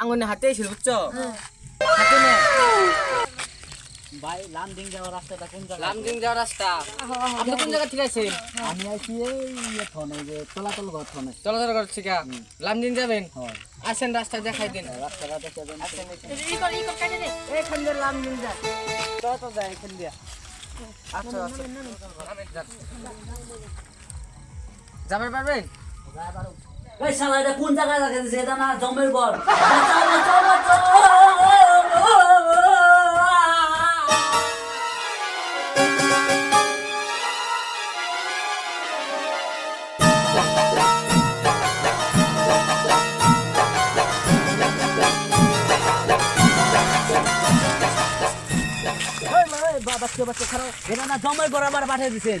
আঙুনে হাতে ছিল বুঝছ হাতে নে ভাই লামডিং যাওয়ার রাস্তাটা কোন জায়গা লামডিং যাওয়ার রাস্তা আপনি কোন জায়গা থেকে আছেন আমি আইছি এই ইয়ে থনে যে চলাচল ঘর থনে চলাচল করছি কা লামডিং যাবেন হয় আসেন রাস্তা দেখাই দিন রাস্তাটা দেখে দেন এইখান দিয়ে লামডিং যা তো তো যাই এখান দিয়ে আচ্ছা আচ্ছা যাবেন পারবেন এই শালা এটা কোন জায়গায় রাখে দিছে? এটা না জমের ঘর। বাঁচাও বাঁচাও বাঁচাও। বাচ্চা বাচ্চা খারাপ এটা না জমের ঘর আবার পাঠিয়ে দিছেন?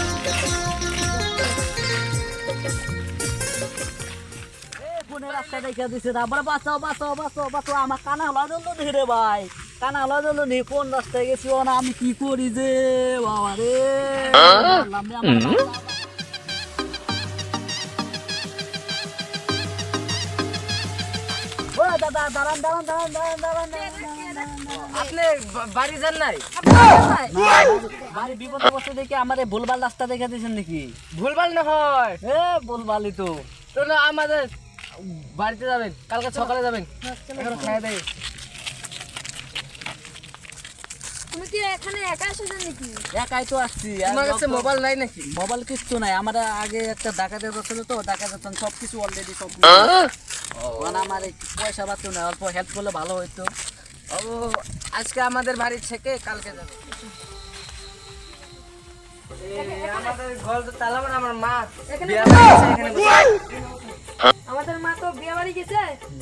রাস্তা দেখে দিছে আবার বাঁচাও বাঁচাও বাঁচাও বাঁচাও। আমার কানা হলা জন্য দেখে রে ভাই। কানা হলা জন্য নি? কোন রাস্তায় গেছি? ও না আমি কি করি যে? বাবা রে। আপনি বাড়ি যান নাই? বাড়ি বিপদে দেখে আমার ভুলভাল রাস্তা দেখে দিয়েছেন নাকি? ভুলভাল না হয়। এ ভুলভালই তো। আমাদের বাড়িতে যাবেন কালকে সকালে যাবেন। এখন দেয়। তুমি কি এখানে একা এসেছ নাকি? একাই তো আসছি আর তোমার কাছে মোবাইল নাই নাকি? মোবাইল কিচ্ছু নাই। আমার আগে একটা ডাকাতে তো ডাকাতে সব কিছু অলরেডি সব মানে আমার পয়সা না অল্প হেল্প করলে ভালো হইতো। ও আজকে আমাদের বাড়ি থেকে কালকে যাবে। আমাদের ঘর আমার মা এখানে। আমাদের মা তো বিয়ে বাড়ি গেছে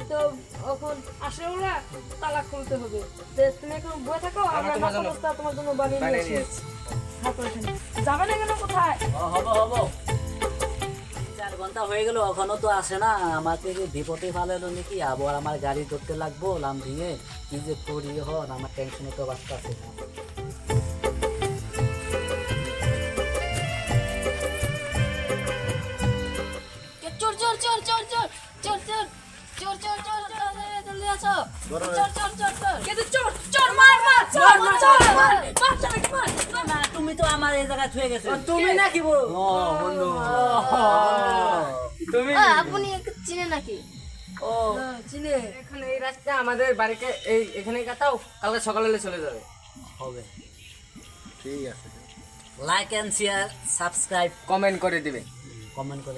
তো এখন আসলে ওরা তালাক খুলতে হবে। তো তুমি এখন বয়ে থাকো আমরা তোমার জন্য- সমস্ত তোমার জন্য বানিয়ে নিয়েছি। যাবে না কেন কোথায়? হব হব। চার ঘণ্টা হয়ে গেল এখনও তো আসে না। আমাকে যে বিপদে ভালো এলো নাকি? আবার আমার গাড়ি ধরতে লাগবো লাম দিয়ে কি যে করি হন আমার টেনশনে তো বাচ্চা আছে। চোর চোর চোর চোর চোর চোর চোর চোর চোর চোর জলদি আসো চোর চোর চোর চোর কিন্তু চোর চোর মার মার চোর মার চোর মার মার চোর মার না তুমি তো আমার এই জায়গায় ছুঁয়ে গেছো তুমি নাকি বলো ও বন্ধু তুমি আপনি চিনে নাকি ও চিনে এখানে এই রাস্তা আমাদের বাড়িতে এই এখানে কাটাও কালকে সকালে চলে যাবে হবে ঠিক আছে like and share subscribe comment করে দিবে কমেন্ট করে